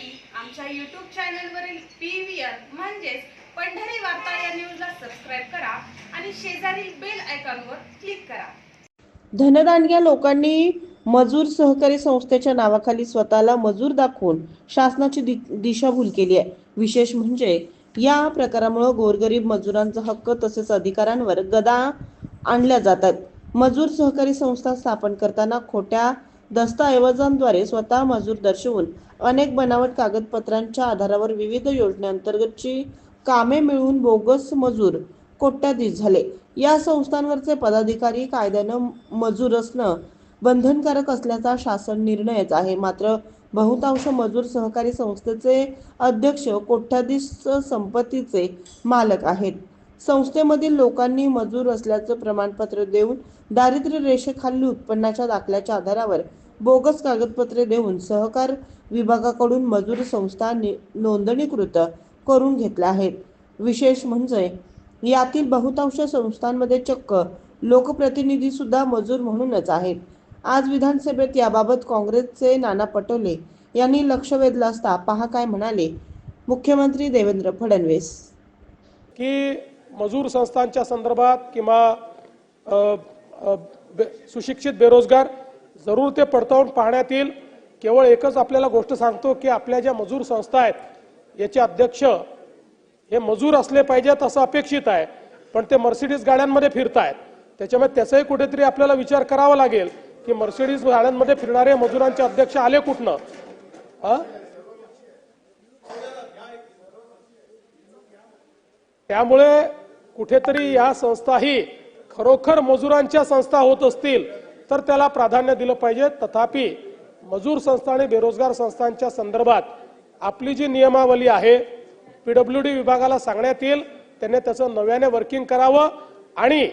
पाहण्यासाठी आमच्या यूट्यूब चॅनलवरील पी व्ही आर म्हणजेच पंढरी वार्ता या न्यूजला सबस्क्राईब करा आणि शेजारील बेल आयकॉनवर क्लिक करा. धनदानग्या लोकांनी मजूर सहकारी संस्थेच्या नावाखाली स्वतःला मजूर दाखवून शासनाची दि दिशाभूल केली आहे. विशेष म्हणजे या प्रकारामुळे गोरगरीब मजुरांचा हक्क तसेच अधिकारांवर गदा आणल्या जातात. मजूर सहकारी संस्था स्थापन करताना खोट्या दस्तऐवजांद्वारे स्वतः मजूर दर्शवून अनेक बनावट कागदपत्रांच्या आधारावर विविध योजनेअंतर्गतची कामे मिळवून बोगस मजूर कोट्याधीश झाले. या संस्थांवरचे पदाधिकारी कायद्यानं मजूर असणं बंधनकारक असल्याचा शासन निर्णयच आहे. मात्र बहुतांश मजूर सहकारी संस्थेचे अध्यक्ष कोट्याधीश संपत्तीचे मालक आहेत. संस्थेमधील लोकांनी मजूर असल्याचं प्रमाणपत्र देऊन दारिद्र्य रेषेखाली उत्पन्नाच्या दाखल्याच्या आधारावर बोगस कागदपत्रे देऊन सहकार विभागाकडून मजूर संस्था नि- नोंदणीकृत करून घेतल्या आहेत. विशेष म्हणजे यातील बहुतांश संस्थांमध्ये चक्क लोकप्रतिनिधी सुद्धा मजूर म्हणूनच आहेत. आज विधानसभेत याबाबत काँग्रेसचे नाना पटोले यांनी लक्ष वेधलं असता पहा काय म्हणाले मुख्यमंत्री देवेंद्र फडणवीस. की मजूर संस्थांच्या संदर्भात किंवा बे- सुशिक्षित बेरोजगार जरूर ते पडताळून पाहण्यात येईल केवळ एकच आपल्याला गोष्ट सांगतो की आपल्या ज्या मजूर संस्था आहेत याचे अध्यक्ष हे मजूर असले पाहिजेत असं अपेक्षित आहे. पण ते मर्सिडीज गाड्यांमध्ये फिरतायत. त्याच्यामुळे त्याचाही कुठेतरी आपल्याला विचार करावा लागेल की मर्सिडीज गाड्यांमध्ये फिरणारे मजुरांचे अध्यक्ष आले कुठनं? त्यामुळे कुठेतरी या संस्थाही खरोखर मजुरांच्या संस्था होत असतील तर त्याला प्राधान्य दिलं पाहिजे. तथापि मजूर संस्था आणि बेरोजगार संस्थांच्या संदर्भात आपली जी नियमावली आहे पीडब्ल्यू डी विभागाला सांगण्यात येईल. त्यांनी त्याचं नव्याने वर्किंग करावं आणि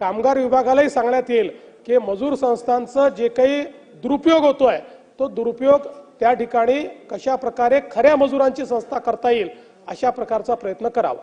कामगार विभागालाही सांगण्यात येईल की मजूर संस्थांचं जे काही दुरुपयोग होतोय तो दुरुपयोग त्या ठिकाणी कशा प्रकारे खऱ्या मजुरांची संस्था करता येईल अशा प्रकारचा प्रयत्न करावा.